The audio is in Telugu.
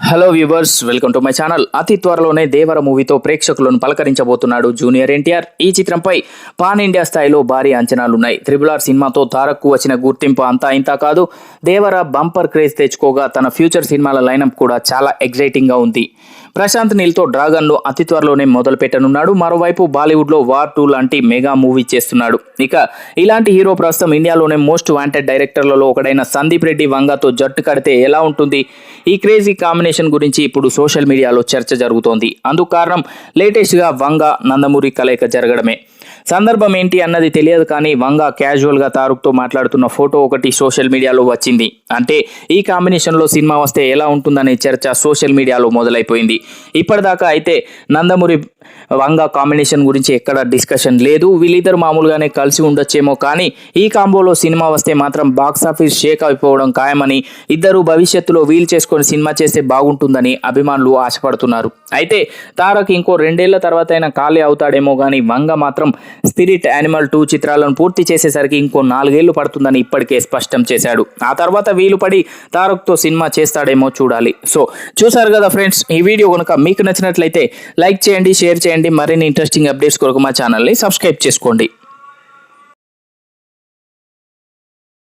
Hello viewers welcome to my channel అతి త్వరలోనే దేవర మూవీతో ప్రేక్షకులను పలకరించబోతున్నాడు జూనియర్ ఎన్టీఆర్. ఈ చిత్రంపై పాన్ ఇండియా స్థాయిలో భారీ అంచనాలున్నాయి. త్రిబుల్ ఆర్ సినిమాతో తారక్కు వచ్చిన గుర్తింపు అంతా ఇంతా కాదు. దేవర బంపర్ క్రేజ్ తెచ్చుకోగా తన ఫ్యూచర్ సినిమాల లైనప్ కూడా చాలా ఎగ్జైటింగ్గా ఉంది. ప్రశాంత్ నీల్తో డ్రాగన్ను అతి త్వరలోనే మొదలు పెట్టనున్నాడు మరోవైపు బాలీవుడ్లో వార్ టూ లాంటి మెగా మూవీ చేస్తున్నాడు. ఇక ఇలాంటి హీరో ప్రస్తుతం ఇండియాలోనే మోస్ట్ వాంటెడ్ డైరెక్టర్లలో ఒకడైన సందీప్ రెడ్డి వంగతో జట్టు కడితే ఎలా ఉంటుంది? ఈ క్రేజీ కాంబినేషన్ గురించి ఇప్పుడు సోషల్ మీడియాలో చర్చ జరుగుతోంది. అందుకు కారణం లేటెస్ట్గా వంగ నందమూరి కలయిక జరగడమే. సందర్భం ఏంటి అన్నది తెలియదు కానీ వంగ క్యాజువల్గా తారుక్తో మాట్లాడుతున్న ఫోటో ఒకటి సోషల్ మీడియాలో వచ్చింది. అంటే ఈ కాంబినేషన్లో సినిమా వస్తే ఎలా ఉంటుందనే చర్చ సోషల్ మీడియాలో మొదలైపోయింది. ఇప్పటిదాకా అయితే నందమూరి వంగ కాంబినేషన్ గురించి ఎక్కడ డిస్కషన్ లేదు. వీళ్ళిద్దరు మామూలుగానే కలిసి ఉండొచ్చేమో కానీ ఈ కాంబోలో సినిమా వస్తే మాత్రం బాక్స్ ఆఫీస్ షేక్ అయిపోవడం ఖాయమని ఇద్దరు భవిష్యత్తులో వీల్ చేసుకొని సినిమా చేస్తే బాగుంటుందని అభిమానులు ఆశపడుతున్నారు. అయితే తారక్ ఇంకో రెండేళ్ళ తర్వాత అయినా ఖాళీ అవుతాడేమో కానీ వంగ మాత్రం స్పిరిట్ యానిమల్ టూ చిత్రాలను పూర్తి చేసేసరికి ఇంకో నాలుగేళ్ళు పడుతుందని ఇప్పటికే స్పష్టం చేశాడు. ఆ తర్వాత వీలు పడి తారక్తో సినిమా చేస్తాడేమో చూడాలి. సో చూసారు కదా ఫ్రెండ్స్ ఈ వీడియో కనుక మీకు నచ్చినట్లయితే లైక్ చేయండి షేర్ చేయండి. మరిన్ని ఇంట్రెస్టింగ్ అప్డేట్స్ కొరకు మా ఛానల్ని సబ్స్క్రైబ్ చేసుకోండి.